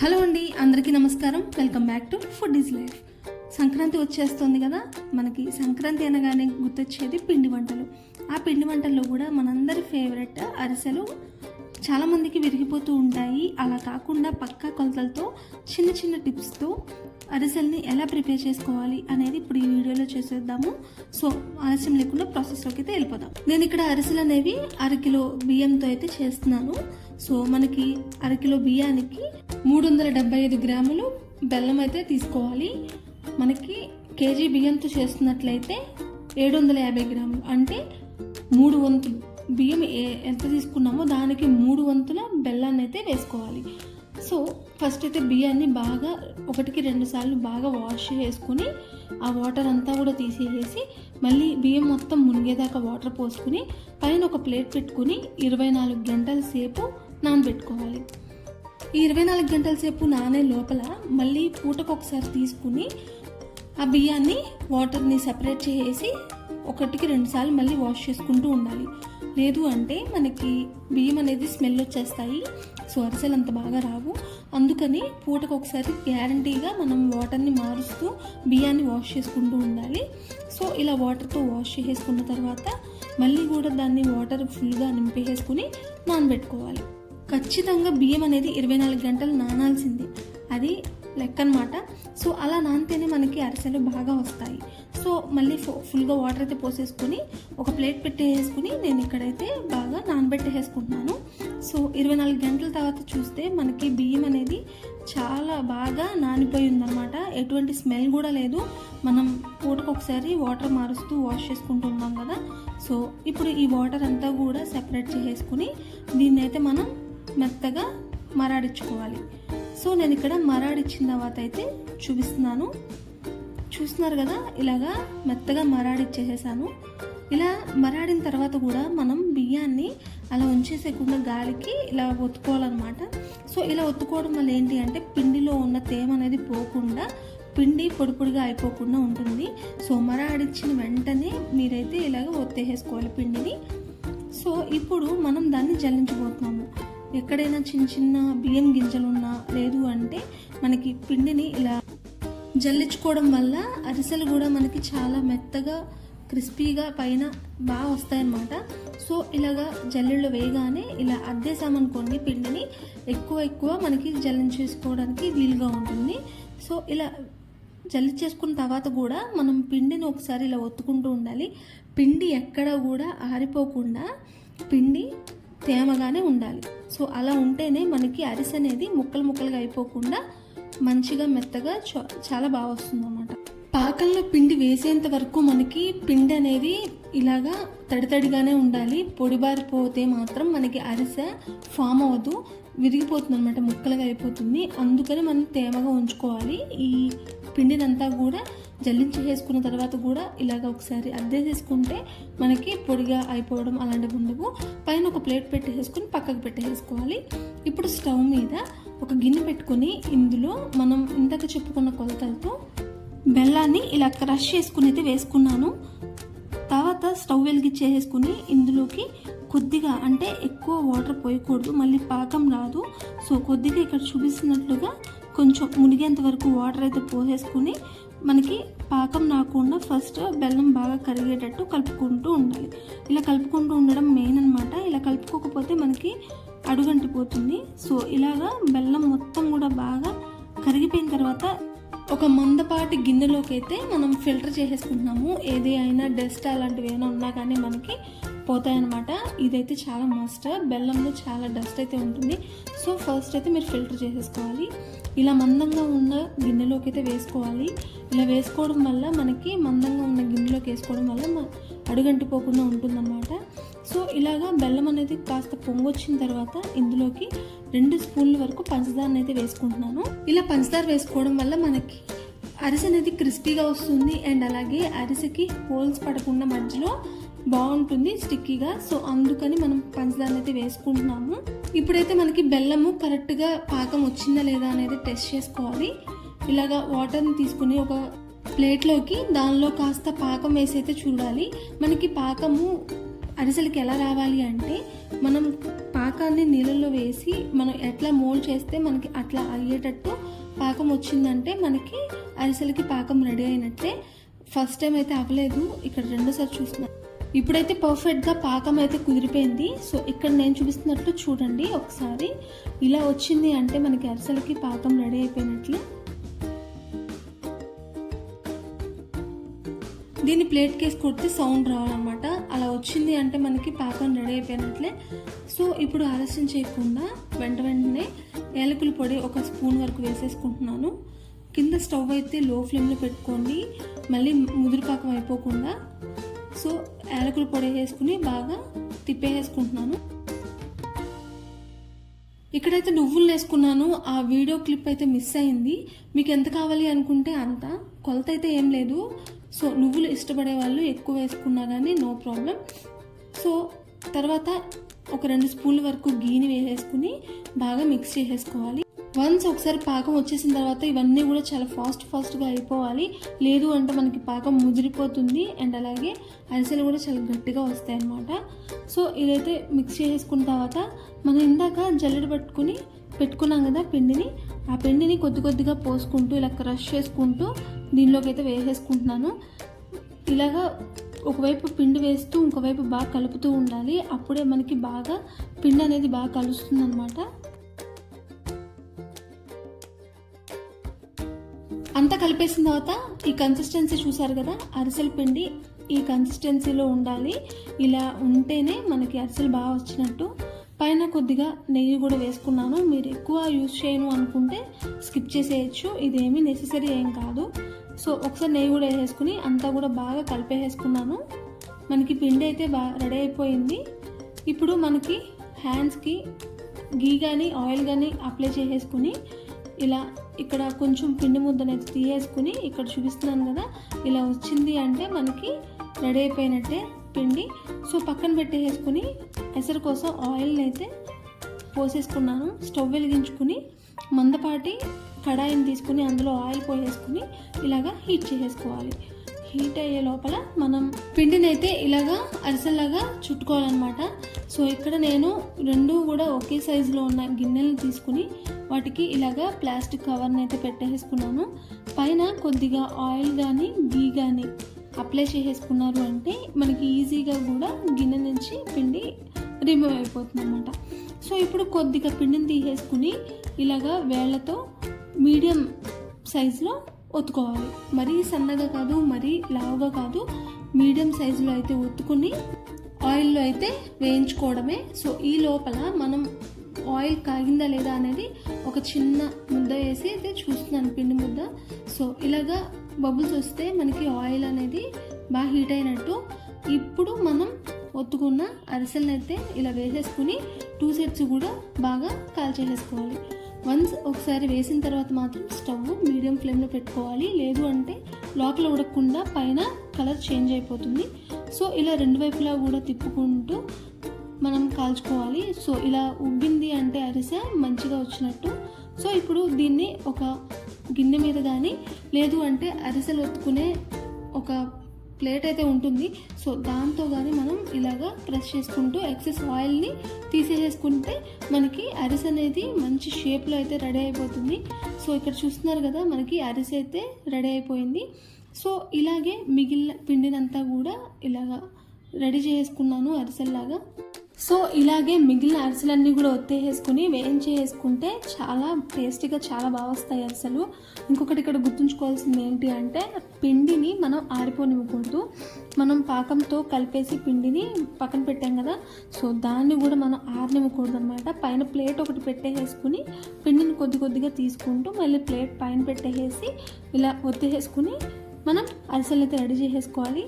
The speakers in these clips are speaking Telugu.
హలో అండి అందరికీ నమస్కారం. Welcome back to food is life. Sankranti వచ్చేస్తుంది కదా మనకి సంక్రాంతి అనగానే గుర్తొచ్చేది పిండి వంటలు. ఆ పిండి వంటల్లో కూడా మనందరి ఫేవరెట్ అరిసెలు చాలామందికి విరిగిపోతూ ఉంటాయి. అలా కాకుండా పక్కా కొలతలతో చిన్న చిన్న టిప్స్తో అరిసెల్ని ఎలా ప్రిపేర్ చేసుకోవాలి అనేది ఇప్పుడు ఈ వీడియోలో చేసేద్దాము. సో ఆలస్యం లేకుండా ప్రాసెస్లోకి అయితే వెళ్ళిపోదాం. నేను ఇక్కడ అరిసెలు అనేవి అరకిలో బియ్యంతో అయితే చేస్తున్నాను. సో మనకి అరకిలో బియ్యానికి మూడు వందల డెబ్బై ఐదు గ్రాములు బెల్లం అయితే తీసుకోవాలి. మనకి కేజీ బియ్యంతో చేస్తున్నట్లయితే ఏడు వందల యాభై గ్రాములు. అంటే మూడు వంతులు బియ్యం ఏ- ఎంత తీసుకున్నామో దానికి మూడు వంతుల బెల్లాన్ని అయితే వేసుకోవాలి. సో ఫస్ట్ అయితే బియ్యాన్ని బాగా ఒకటికి రెండు సార్లు బాగా వాష్ చేసుకుని ఆ వాటర్ అంతా కూడా తీసేసి మళ్ళీ బియ్యం మొత్తం మునిగేదాకా వాటర్ పోసుకుని పైన ఒక ప్లేట్ పెట్టుకుని ఇరవై నాలుగు గంటల సేపు నానబెట్టుకోవాలి. ఈ ఇరవై నాలుగు గంటల సేపు నానే లోపల మళ్ళీ పూటకు ఒకసారి తీసుకుని ఆ బియ్యాన్ని వాటర్ని సపరేట్ చేసి ఒకటికి రెండుసార్లు మళ్ళీ వాష్ చేసుకుంటూ ఉండాలి. లేదు అంటే మనకి బియ్యం అనేది స్మెల్ వచ్చేస్తాయి. సో అరిసెలు అంత బాగా రావు. అందుకని పూటకు ఒకసారి గ్యారంటీగా మనం వాటర్ని మారుస్తూ బియ్యాన్ని వాష్ చేసుకుంటూ ఉండాలి. సో ఇలా వాటర్తో వాష్ చేసుకున్న తర్వాత మళ్ళీ కూడా దాన్ని వాటర్ ఫుల్గా నింపేసుకుని నానబెట్టుకోవాలి. ఖచ్చితంగా బియ్యం అనేది ఇరవై నాలుగు గంటలు నానాల్సింది. అది లెక్క అనమాట సో అలా నానితేనే మనకి అరిసెలు బాగా వస్తాయి. సో మళ్ళీ ఫు- ఫుల్గా వాటర్ అయితే పోసేసుకుని ఒక ప్లేట్ పెట్టేసుకుని నేను ఇక్కడైతే బాగా నానబెట్టేసుకుంటున్నాను. సో ఇరవై నాలుగు గంటల తర్వాత చూస్తే మనకి బియ్యం అనేది చాలా బాగా నానిపోయి ఉందన్నమాట. ఎటువంటి స్మెల్ కూడా లేదు. మనం పూటకు ఒకసారి వాటర్ మారుస్తూ వాష్ చేసుకుంటున్నాం కదా. సో ఇప్పుడు ఈ వాటర్ అంతా కూడా సెపరేట్ చేసేసుకుని దీన్ని అయితే మనం మెత్తగా మరాడించుకోవాలి సో నేను ఇక్కడ మరాడిచ్చిన తర్వాత అయితే చూపిస్తున్నాను. చూస్తున్నారు కదా ఇలాగా మెత్తగా మరాడిచ్చేసేసాను. ఇలా మరాడిన తర్వాత కూడా మనం బియ్యాన్ని అలా ఉంచేసేకుండా గాలికి ఇలా ఒత్తుకోవాలన్నమాట. సో ఇలా ఒత్తుకోవడం వల్ల ఏంటి అంటే పిండిలో ఉన్న తేమ అనేది పోకుండా పిండి పొడి పొడిగా అయిపోకుండా ఉంటుంది. సో మరాడిచ్చిన వెంటనే మీరైతే ఇలాగ ఒత్తేసేసుకోవాలి పిండిని. సో ఇప్పుడు మనం దాన్ని జల్లించబోతున్నాము. ఎక్కడైనా చిన్న చిన్న బియ్యం గింజలు ఉన్నా లేదు అంటే మనకి పిండిని ఇలా జల్లించుకోవడం వల్ల అరిసెలు కూడా మనకి చాలా మెత్తగా క్రిస్పీగా పైన బాగా వస్తాయన్నమాట. సో ఇలాగా జల్లెళ్ళు వేయగానే ఇలా అద్దేసామనుకోండి పిండిని ఎక్కువ ఎక్కువ మనకి జల్లించేసుకోవడానికి వీలుగా ఉంటుంది. సో ఇలా జల్లి చేసుకున్న తర్వాత కూడా మనం పిండిని ఒకసారి ఇలా ఒత్తుకుంటూ ఉండాలి. పిండి ఎక్కడ కూడా ఆరిపోకుండా పిండి తేమగానే ఉండాలి. సో అలా ఉంటేనే మనకి అరిసె అనేది ముక్కలు ముక్కలుగా అయిపోకుండా మంచిగా మెత్తగా చాలా బాగా వస్తుంది అన్నమాట పాకంలో పిండి వేసేంత వరకు మనకి పిండి అనేది ఇలాగా తడితడిగానే ఉండాలి. పొడిబారిపోతే మాత్రం మనకి అరిసె ఫామ్ అవ్వదు. విరిగిపోతుంది అనమాట ముక్కలుగా అయిపోతుంది. అందుకని మనం తేమగా ఉంచుకోవాలి. ఈ పిండినంతా కూడా జల్లించి వేసుకున్న తర్వాత కూడా ఇలాగ ఒకసారి అద్దేసేసుకుంటే మనకి పొడిగా అయిపోవడం అలాంటివి ఉండవు. పైన ఒక ప్లేట్ పెట్టేసుకుని పక్కకు పెట్టేసుకోవాలి. ఇప్పుడు స్టవ్ మీద ఒక గిన్నె పెట్టుకొని ఇందులో మనం ఇందాక చెప్పుకున్న కొలతలతో బెల్లాన్ని ఇలా క్రష్ చేసుకుని అయితే వేసుకున్నాను. తర్వాత స్టవ్ వెలిగించేసుకుని ఇందులోకి కొద్దిగా అంటే ఎక్కువ వాటర్ పోయకూడదు మళ్ళీ పాకం రాదు. సో కొద్దిగా ఇక్కడ చూపిస్తున్నట్లుగా కొంచెం మునిగేంత వరకు వాటర్ అయితే పోసేసుకుని మనకి పాకం రాకుండా ఫస్ట్ బెల్లం బాగా కరిగేటట్టు కలుపుకుంటూ ఉండాలి. ఇలా కలుపుకుంటూ ఉండడం మెయిన్ అనమాట ఇలా కలుపుకోకపోతే మనకి అడుగంటిపోతుంది. సో ఇలాగా బెల్లం మొత్తం కూడా బాగా కరిగిపోయిన తర్వాత ఒక మందపాటి గిన్నెలోకి అయితే మనం ఫిల్టర్ చేసేసుకుంటున్నాము. ఏది అయినా డస్ట్ అలాంటివి ఏమైనా ఉన్నా కానీ మనకి పోతాయన్నమాట. ఇదైతే చాలా మస్ట్. బెల్లంలో చాలా డస్ట్ అయితే ఉంటుంది. సో ఫస్ట్ అయితే మీరు ఫిల్టర్ చేసేసుకోవాలి. ఇలా మందంగా ఉన్న గిన్నెలోకి అయితే వేసుకోవాలి. ఇలా వేసుకోవడం వల్ల మనకి మందంగా ఉన్న గిన్నెలోకి వేసుకోవడం వల్ల అడుగంటిపోకుండా ఉంటుందన్నమాట. సో ఇలాగా బెల్లం అనేది కాస్త పొంగొచ్చిన తర్వాత ఇందులోకి రెండు స్పూన్ల వరకు పంచదారని అయితే వేసుకుంటున్నాను. ఇలా పంచదార వేసుకోవడం వల్ల మనకి అరిసె అనేది క్రిస్పీగా వస్తుంది అండ్ అలాగే అరిసెకి హోల్స్ పడకుండా మధ్యలో బాగుంటుంది స్టిక్కీగా. సో అందుకని మనం పంచదార అయితే వేసుకుంటున్నాము. ఇప్పుడైతే మనకి బెల్లము కరెక్ట్గా పాకం వచ్చిందా లేదా అనేది టెస్ట్ చేసుకోవాలి. ఇలాగా వాటర్ని తీసుకుని ఒక ప్లేట్లోకి దానిలో కాస్త పాకం వేసి అయితే చూడాలి. మనకి పాకము అరిసెలకి ఎలా రావాలి అంటే మనం పాకాన్ని నీళ్ళల్లో వేసి మనం ఎట్లా మోల్డ్ చేస్తే మనకి అట్లా అయ్యేటట్టు పాకం వచ్చిందంటే మనకి అరిసెలకి పాకం రెడీ అయినట్టే. ఫస్ట్ టైం అయితే అవ్వలేదు. ఇక్కడ రెండోసారి చూస్తున్నాను ఇప్పుడైతే పర్ఫెక్ట్గా పాకం అయితే కుదిరిపోయింది. సో ఇక్కడ నేను చూపిస్తున్నట్టు చూడండి ఒకసారి. ఇలా వచ్చింది అంటే మనకి అరిసెలకి పాకం రెడీ అయిపోయినట్లు. దీన్ని ప్లేట్ కేసి కొడితే సౌండ్ రావాలన్నమాట వచ్చింది అంటే మనకి పాపం రెడీ అయిపోయినట్లే. సో ఇప్పుడు ఆలస్యం చేయకుండా వెంట వెంటనే ఏలకుల పొడి ఒక స్పూన్ వరకు వేసేసుకుంటున్నాను. కింద స్టవ్ అయితే లో ఫ్లేమ్లో పెట్టుకోండి. మళ్ళీ ముదురుపాకం అయిపోకుండా. సో ఏలకుల పొడి వేసుకుని బాగా తిప్పేసుకుంటున్నాను. ఇక్కడైతే నువ్వులు వేసుకున్నాను. ఆ వీడియో క్లిప్ అయితే మిస్ అయింది. మీకు ఎంత కావాలి అనుకుంటే అంత. కొలత అయితే ఏం లేదు. సో నువ్వులు ఇష్టపడే వాళ్ళు ఎక్కువ వేసుకున్నా కానీ నో ప్రాబ్లం. సో తర్వాత ఒక రెండు స్పూన్ల వరకు గీని వేసేసుకుని బాగా మిక్స్ చేసేసుకోవాలి. వన్స్ ఒకసారి పాకం వచ్చేసిన తర్వాత ఇవన్నీ కూడా చాలా ఫాస్ట్ ఫాస్ట్గా అయిపోవాలి. లేదు అంటే మనకి పాకం ముదిరిపోతుంది అండ్ అలాగే అరిసెలు కూడా చాలా గట్టిగా వస్తాయి అన్నమాట సో ఇదైతే మిక్స్ చేసేసుకున్న తర్వాత మనం ఇందాక జల్లెడ పట్టుకుని పెట్టుకున్నాం కదా పిండిని ఆ పిండిని కొద్ది కొద్దిగా పోసుకుంటూ ఇలా క్రష్ చేసుకుంటూ దీనిలోకి అయితే వేసేసుకుంటున్నాను. ఇలాగా ఒకవైపు పిండి వేస్తూ ఇంకోవైపు బాగా కలుపుతూ ఉండాలి. అప్పుడే మనకి బాగా పిండి అనేది బాగా కలుస్తుంది అనమాట అంతా కలిపేసిన తర్వాత ఈ కన్సిస్టెన్సీ చూసారు కదా అరిసెల పిండి ఈ కన్సిస్టెన్సీలో ఉండాలి. ఇలా ఉంటేనే మనకి అరిసెలు బాగా వచ్చినట్టు పైన కొద్దిగా నెయ్యి కూడా వేసుకున్నాను. మీరు ఎక్కువ యూజ్ చేయను అనుకుంటే స్కిప్ చేసేయచ్చు. ఇదేమీ నెససరీ ఏం కాదు. సో ఒకసారి నెయ్యి కూడా వేసేసుకుని అంతా కూడా బాగా కలిపేసేసుకున్నాను. మనకి పిండి అయితే బాగా రెడీ అయిపోయింది. ఇప్పుడు మనకి హ్యాండ్స్కి గీ కానీ ఆయిల్ కానీ అప్లై చేసేసుకుని ఇలా ఇక్కడ కొంచెం పిండి ముద్దనైతే తీయేసుకుని ఇక్కడ చూపిస్తున్నాను కదా ఇలా వచ్చింది అంటే మనకి రెడీ అయిపోయినట్టే పిండి. సో పక్కన పెట్టేసుకుని ఎసరు కోసం ఆయిల్ని అయితే పోసేసుకున్నాను. స్టవ్ వెలిగించుకుని మందపాటి కడాయిని తీసుకుని అందులో ఆయిల్ పోసేసుకుని ఇలాగా హీట్ చేసేసుకోవాలి. హీట్ అయ్యే లోపల మనం పిండిని అయితే ఇలాగా అరిసెలాగా చుట్టుకోవాలన్నమాట. సో ఇక్కడ నేను రెండు కూడా ఒకే సైజులో ఉన్న గిన్నెలు తీసుకుని వాటికి ఇలాగా ప్లాస్టిక్ కవర్ని అయితే పెట్టేసుకున్నాను. పైన కొద్దిగా ఆయిల్ కానీ గీ కానీ అప్లై చేసేసుకున్నారు అంటే మనకి ఈజీగా కూడా గిన్నె నుంచి పిండి రిమూవ్ అయిపోతుంది అనమాట సో ఇప్పుడు కొద్దిగా పిండిని తీసేసుకుని ఇలాగా వేళ్ళతో మీడియం సైజులో ఒత్తుకోవాలి. మరీ సన్నగా కాదు మరీ లావుగా కాదు మీడియం సైజులో అయితే ఒత్తుకుని ఆయిల్లో అయితే వేయించుకోవడమే. సో ఈ లోపల మనం ఆయిల్ కాగిందా లేదా అనేది ఒక చిన్న ముద్ద వేసి అయితే చూస్తున్నాను పిండి ముద్ద. సో ఇలాగా బబుల్స్ వస్తే మనకి ఆయిల్ అనేది బాగా హీట్ అయినట్టు ఇప్పుడు మనం ఒత్తుకున్న అరిసెలను అయితే ఇలా వేసేసుకుని టూ సెట్స్ కూడా బాగా కాల్చేసేసుకోవాలి. వన్స్ ఒకసారి వేసిన తర్వాత మాత్రం స్టవ్ మీడియం ఫ్లేమ్లో పెట్టుకోవాలి. లేదు అంటే లోపల ఉడకకుండా పైన కలర్ చేంజ్ అయిపోతుంది. సో ఇలా రెండు వైపులా కూడా తిప్పుకుంటూ మనం కాల్చుకోవాలి. సో ఇలా ఉబ్బింది అంటే అరిసె మంచిగా వచ్చినట్టు. సో ఇప్పుడు దీన్ని ఒక గిన్నె మీద కానీ లేదు అంటే అరిసెలు ఒత్తుకునే ఒక ప్లేట్ అయితే ఉంటుంది. సో దాంతో కానీ మనం ఇలాగా ప్రెస్ చేసుకుంటూ ఎక్సెస్ ఆయిల్ని తీసేసుకుంటే మనకి అరిసె అనేది మంచి షేప్లో అయితే రెడీ అయిపోతుంది. సో ఇక్కడ చూస్తున్నారు కదా మనకి అరిసె అయితే రెడీ అయిపోయింది. సో ఇలాగే మిగిలిన పిండినంతా కూడా ఇలాగా రెడీ చేసుకున్నాను అరిసెల్లాగా. సో ఇలాగే మిగిలిన అరిసెలన్నీ కూడా ఒత్తేసేసుకుని వేయించేసుకుంటే చాలా టేస్టీగా చాలా బాగా వస్తాయి అరిసెలు. ఇంకొకటి ఇక్కడ గుర్తుంచుకోవాల్సింది ఏంటి అంటే పిండిని మనం ఆరిపోనివ్వకూడదు. మనం పాకంతో కలిపేసి పిండిని పక్కన పెట్టాం కదా సో దాన్ని కూడా మనం ఆరనివ్వకూడదు అనమాట పైన ప్లేట్ ఒకటి పెట్టేసేసుకుని పిండిని కొద్ది కొద్దిగా తీసుకుంటూ మళ్ళీ ప్లేట్ పైన పెట్టేసి ఇలా ఒత్తేసేసుకుని మనం అరిసెలు అయితే రెడీ చేసేసుకోవాలి.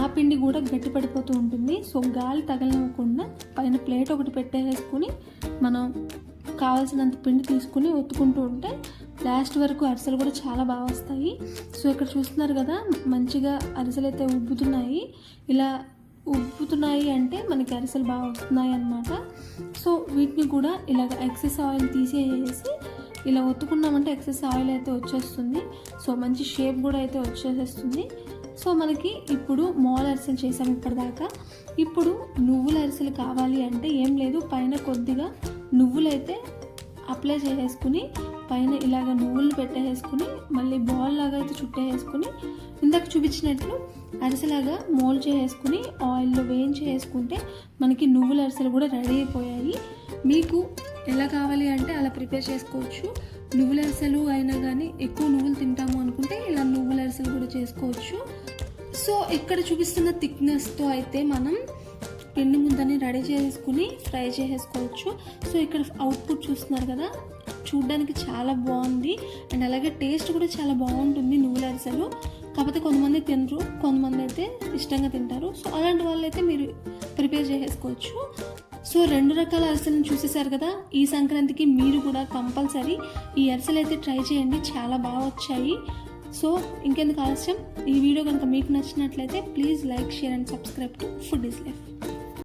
ఆ పిండి కూడా గట్టి పడిపోతూ ఉంటుంది. సో గాలి తగలనివ్వకుండా పైన ప్లేట్ ఒకటి పెట్టేసుకుని మనం కావాల్సినంత పిండి తీసుకుని ఒత్తుకుంటూ ఉంటే లాస్ట్ వరకు అరిసెలు కూడా చాలా బాగా వస్తాయి. సో ఇక్కడ చూస్తున్నారు కదా మంచిగా అరిసెలు అయితే ఉబ్బుతున్నాయి. ఇలా ఉబ్బుతున్నాయి అంటే మనకి అరిసెలు బాగా వస్తున్నాయి అన్నమాట. సో వీటిని కూడా ఇలాగ ఎక్సెస్ ఆయిల్ తీసేసి ఇలా ఒత్తుకున్నామంటే ఎక్సెస్ ఆయిల్ అయితే వచ్చేస్తుంది. సో మంచి షేప్ కూడా అయితే వచ్చేసేస్తుంది. సో మనకి ఇప్పుడు మోల్ అరిసెలు చేసాం ఇప్పటిదాకా. ఇప్పుడు నువ్వుల అరిసెలు కావాలి అంటే ఏం లేదు. పైన కొద్దిగా నువ్వులైతే అప్లై చేసేసుకుని పైన ఇలాగ నువ్వులు పెట్టేసుకుని మళ్ళీ బాల్ లాగా అయితే చుట్టేసుకుని ఇందాక చూపించినట్లు అరిసెలాగా మోల్డ్ చేసేసుకుని ఆయిల్లో వేయించేసుకుంటే మనకి నువ్వుల అరిసెలు కూడా రెడీ అయిపోయాయి. మీకు ఎలా కావాలి అంటే అలా ప్రిపేర్ చేసుకోవచ్చు. నువ్వుల అరిసెలు అయినా కానీ ఎక్కువ నువ్వులు తింటాము అనుకుంటే ఇలా నువ్వుల అరిసెలు కూడా చేసుకోవచ్చు. సో ఇక్కడ చూపిస్తున్న థిక్నెస్తో అయితే మనం పిండి ముద్దని రెడీ చేసుకుని ఫ్రై చేసేసుకోవచ్చు సో ఇక్కడ అవుట్పుట్ చూస్తున్నారు కదా చూడడానికి చాలా బాగుంది. అండ్ అలాగే టేస్ట్ కూడా చాలా బాగుంటుంది నువ్వుల అరిసెలు. కాకపోతే కొంతమంది తినరు కొంతమంది అయితే ఇష్టంగా తింటారు. సో అలాంటి వాళ్ళు అయితే మీరు ప్రిపేర్ చేసేసుకోవచ్చు సో రెండు రకాల అరిసెలను చూసేశారు కదా? ఈ సంక్రాంతికి మీరు కూడా కంపల్సరీ ఈ అరిసెలు అయితే ట్రై చేయండి. చాలా బాగా వచ్చాయి. సో ఇంకెందుకు ఆలస్యం? ఈ వీడియో కనుక మీకు నచ్చినట్లయితే please like share and subscribe to food is life.